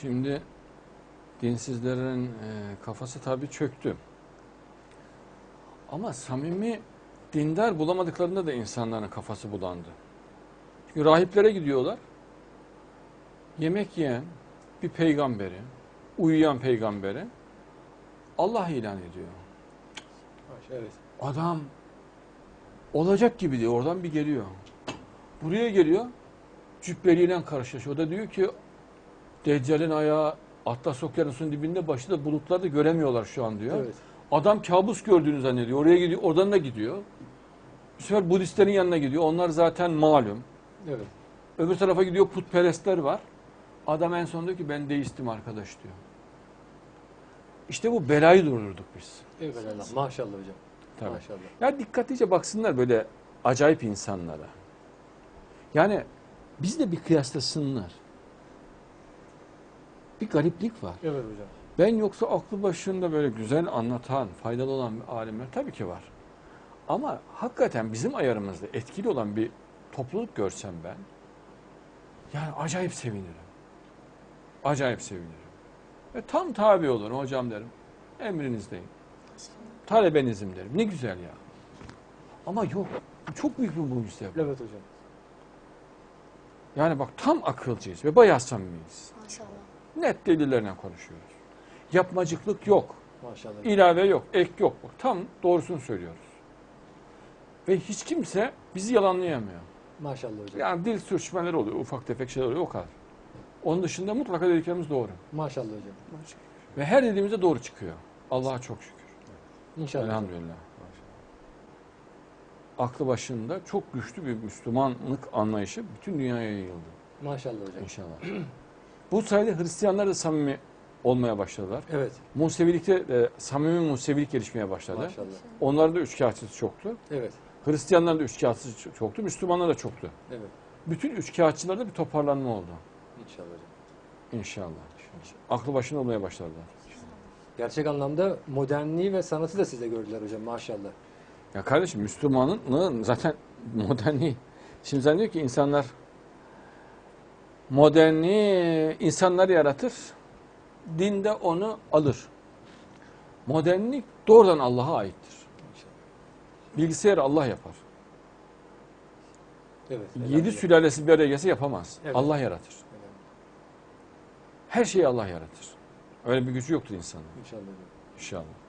Şimdi dinsizlerin e, kafası tabii çöktü. Ama samimi dindar bulamadıklarında da insanların kafası bulandı. Çünkü rahiplere gidiyorlar. Yemek yiyen bir peygamberi, uyuyan peygamberi Allah ilan ediyor. Adam olacak gibi diyor. Oradan bir geliyor. Buraya geliyor. Cübbeliyle karşılaşıyor. O da diyor ki Deccal'in ayağı Atlas Okyanusu'nun dibinde başı da bulutlarda göremiyorlar şu an diyor. Evet. Adam kabus gördüğünü zannediyor. Oraya gidiyor. Oradan da gidiyor. Bu sefer Budistlerin yanına gidiyor. Onlar zaten malum. Evet. Öbür tarafa gidiyor putperestler var. Adam en son diyor ki ben deistim arkadaş diyor. İşte bu belayı durdurduk biz. Eyvallah. Maşallah hocam. Tabii. Maşallah. Ya dikkatlice baksınlar böyle acayip insanlara. Yani biz de bir kıyaslasınlar. Bir gariplik var. Evet hocam. Ben yoksa aklı başında böyle güzel anlatan, faydalı olan alimler tabii ki var. Ama hakikaten bizim ayarımızda etkili olan bir topluluk görsem ben, yani acayip sevinirim. Acayip sevinirim. Ve tam tabi olurum hocam derim. Emrinizdeyim. Talebenizim derim. Ne güzel ya. Ama yok. Bu çok büyük bir mucize. bu. Evet hocam. Yani bak tam akılcıyız ve bayağı samimiyiz. Maşallah. Net delillerle konuşuyoruz. Yapmacıklık yok. Maşallah. ilave yok, ek yok. Tam doğrusunu söylüyoruz. Ve hiç kimse bizi yalanlayamıyor. Maşallah hocam. Yani dil sürçmeleri oluyor, ufak tefek şeyler oluyor o kadar. Onun dışında mutlaka dediklerimiz doğru. Maşallah hocam. Ve her dediğimizde doğru çıkıyor. Allah'a çok şükür. İnşallah. Elhamdülillah. Aklı başında çok güçlü bir Müslümanlık anlayışı bütün dünyaya yayıldı Maşallah hocam. inşallah. Bu sayede Hristiyanlar da samimi olmaya başladılar. Evet. Musevilikte de samimi Musevilik gelişmeye başladı. Maşallah. Onların da üçkağıtçısı çoktu. Evet. Hristiyanların da üçkağıtçısı çoktu. Müslümanlar da çoktu. Evet. Bütün üçkağıtçılarda bir toparlanma oldu. İnşallah hocam. İnşallah. Aklı başında olmaya başladılar. Gerçek anlamda modernliği ve sanatı da size gördüler hocam maşallah. Ya kardeşim Müslümanın zaten moderni. Şimdi zannediyor ki insanlar moderni insanlar yaratır. Dinde onu alır. Modernlik doğrudan Allah'a aittir. Bilgisayarı Allah yapar. Evet. Yedi sülalesi bir araya gelse yapamaz. Evet. Allah yaratır. Her şeyi Allah yaratır. Öyle bir gücü yoktur insanın. İnşallah. İnşallah.